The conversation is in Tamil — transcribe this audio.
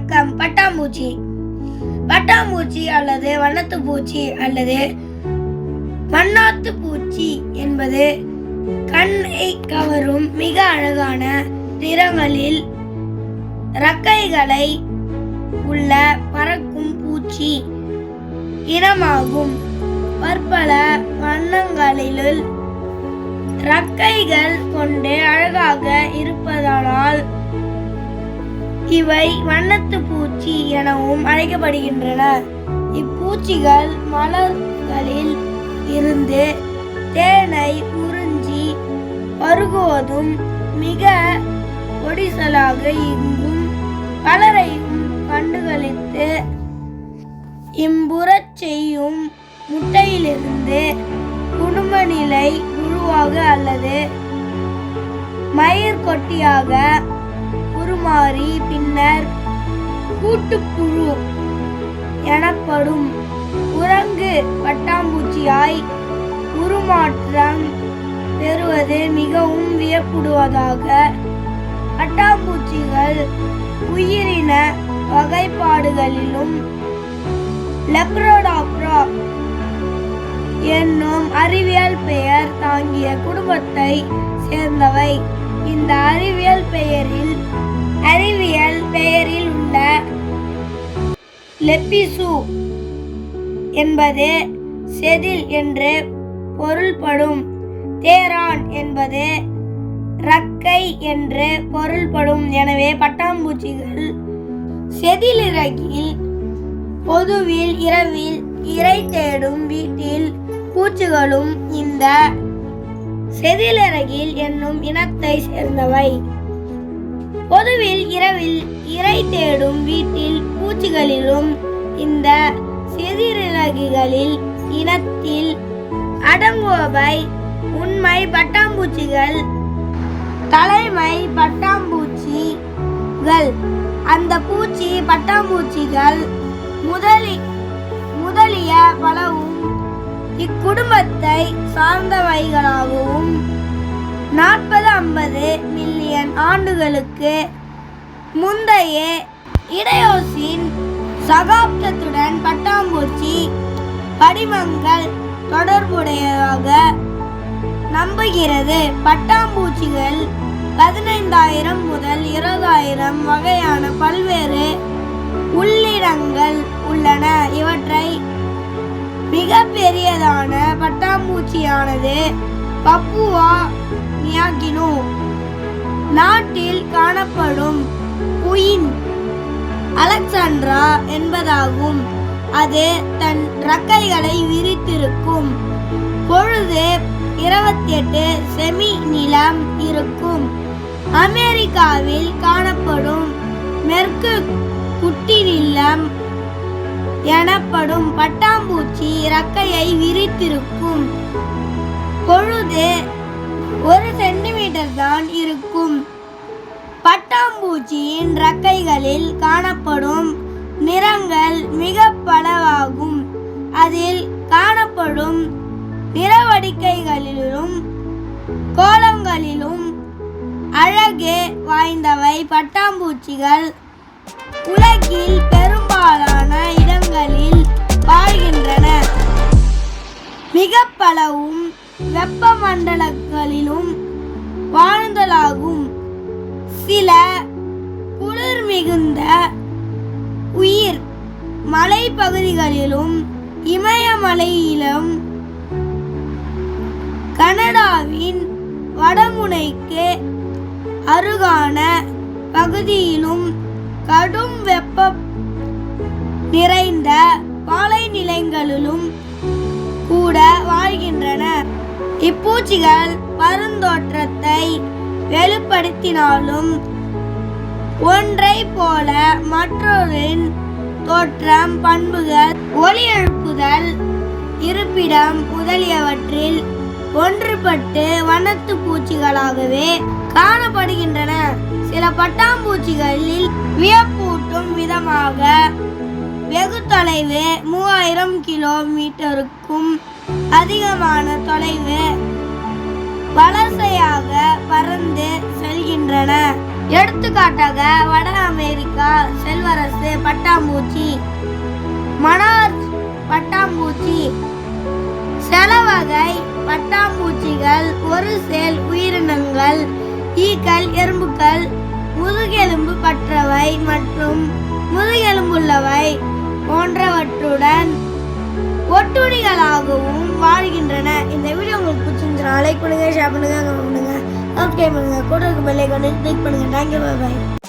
பட்டாம்பூச்சி. பட்டாம்பூச்சி அல்லது வண்ணத்து பூச்சி அல்லது வண்ணாத்து பூச்சி என்பது கண்ணை கவரும் மிக அழகான நிறங்களில் ரக்கைகளை உள்ள பறக்கும் பூச்சி இனமாகும். பற்பல வண்ணங்களில் ரக்கைகள் கொண்டு அழகாக இருப்பதனால் இவை வண்ணத்து பூச்சி எனவும் அழைக்கப்படுகின்றன இப்பூச்சிகள் மலர்களில் இருந்து தேனை உறிஞ்சி பருகுவதும் மிக ஒடிசலாக இங்கும் பலரையும் கண்டுகளித்து இம்புறச் செய்யும் முட்டையிலிருந்து குடும்ப நிலை புழுவாக அல்லது மயிர் கொட்டியாக உருமாறி பின்னர் கூட்டுப்புழு எனப்படும் குரங்கு பட்டாம்பூச்சியாய் உருமாற்றம் பெறுவது மிகவும் வியப்புடுவதாக பட்டாம்பூச்சிகள் உயிரின வகைப்பாடுகளிலும் லெப்ரோடாப்ரா என்னும் அறிவியல் பெயர் தாங்கிய குடும்பத்தை சேர்ந்தவை. இந்த அறிவியல் பெயரில் அறிவியல் பெயரில் உள்ள லெப்பிசு என்பது செதில் என்று பொருள்படும் தேரான் என்பது ரக்கை என்று பொருள்படும். எனவே பட்டாம்பூச்சிகள் செதிலிறகில் பொதுவில் இரவில் இரை தேடும் வீட்டில் பூச்சிகளும் இந்த செதிலிறகில் என்னும் இனத்தை சேர்ந்தவை. பொதுவில் இரவில் இரை தேடும் வீட்டில் பூச்சிகளிலும் இந்த சிறிலகிகளில் இனத்தில் அடங்குபவை உண்மை பட்டாம்பூச்சிகள். தலைமை பட்டாம்பூச்சிகள். அந்த பூச்சி பட்டாம்பூச்சிகள் முதலி முதலிய பலவும் இக்குடும்பத்தை சார்ந்தவைகளாகவும். நாற்பது ஐம்பது ஆண்டுகளுக்கு முந்தைய இடையோசின் சகாப்தத்துடன் பட்டாம்பூச்சி படிமங்கள் தொடர்புடையதாக நம்புகிறது. பட்டாம்பூச்சிகள் பதினைந்தாயிரம் முதல் இருபதாயிரம் வகையான பல்வேறு உள்ளிடங்கள் உள்ளன. இவற்றை மிக பெரியதான பட்டாம்பூச்சியானது பப்புவா நியாகினோ நாட்டில் காணப்படும் குயின் அலெக்சாண்ட்ரா என்பதாகும். அது தன் ரக்கைகளை விரித்திருக்கும். பொழுது இருபத்தி எட்டு செமி நிலம் இருக்கும். அமெரிக்காவில் காணப்படும் மெர்க்கு குட்டி நிலம் எனப்படும் பட்டாம்பூச்சி ரக்கையை விரித்திருக்கும். பொழுது ஒரு சென்டிமீட்டர் தான் இருக்கும். பட்டாம்பூச்சியின் ரக்கைகளில் காணப்படும் நிறங்கள் மிக பலவாகும். அதில் காணப்படும் நிறவடிக்கைகளிலும் கோலங்களிலும் அழகு வாய்ந்தவை பட்டாம்பூச்சிகள். உலகில் பெரும்பாலான இடங்களில் வாழ்கின்றன. மிக பலவும் வெப்பமண்டலங்களிலும் வாழ்ந்தலாகும். சில குளிர் மிகுந்த உயிர் மலைப்பகுதிகளிலும் இமயமலையிலும் கனடாவின் வடமுனைக்கு அருகான பகுதியிலும் கடும் வெப்ப நிறைந்த பாலைநிலங்களிலும் கூட வாழ்கின்றன இப்பூச்சிகள் பருந்தோற்றத்தை வெளிப்படுத்தினாலும் ஒன்றை போல மற்றொரின் தோற்றம் பண்புகள் ஒளி எழுப்புதல் இருப்பிடம் முதலியவற்றில் ஒன்றுபட்டு வனத்து பூச்சிகளாகவே காணப்படுகின்றன. சில பட்டாம்பூச்சிகளில் வியப்பூட்டும் விதமாக வெகு தொலைவு மூவாயிரம் கிலோமீட்டருக்கும் அதிகமான தொலைவு வலசையாக பறந்து செல்கின்றன. எடுத்துக்காட்டாக வட அமெரிக்கா செல்வரசு பட்டாம்பூச்சி மனார் பட்டாம்பூச்சி. செலவகை பட்டாம்பூச்சிகள் ஒரு சேல் உயிரினங்கள் ஈக்கள் எறும்புகள் முதுகெலும்பு பற்றவை மற்றும் முதுகெலும்புள்ளவை. போன்றவற்றுடன் ஒட்டுணிகளாகவும் வாழ்கின்றன இந்த வீடியோ உங்களுக்கு பிடிச்சிருந்துச்சுன்னா லைக் பண்ணுங்க ஷேர் பண்ணுங்க கமெண்ட் பண்ணுங்க. சப்ஸ்கிரைப் பண்ணுங்க. கூட இருக்க பெல்லை கொண்டு கிளிக் பண்ணுங்க தேங்க்யூ பாய்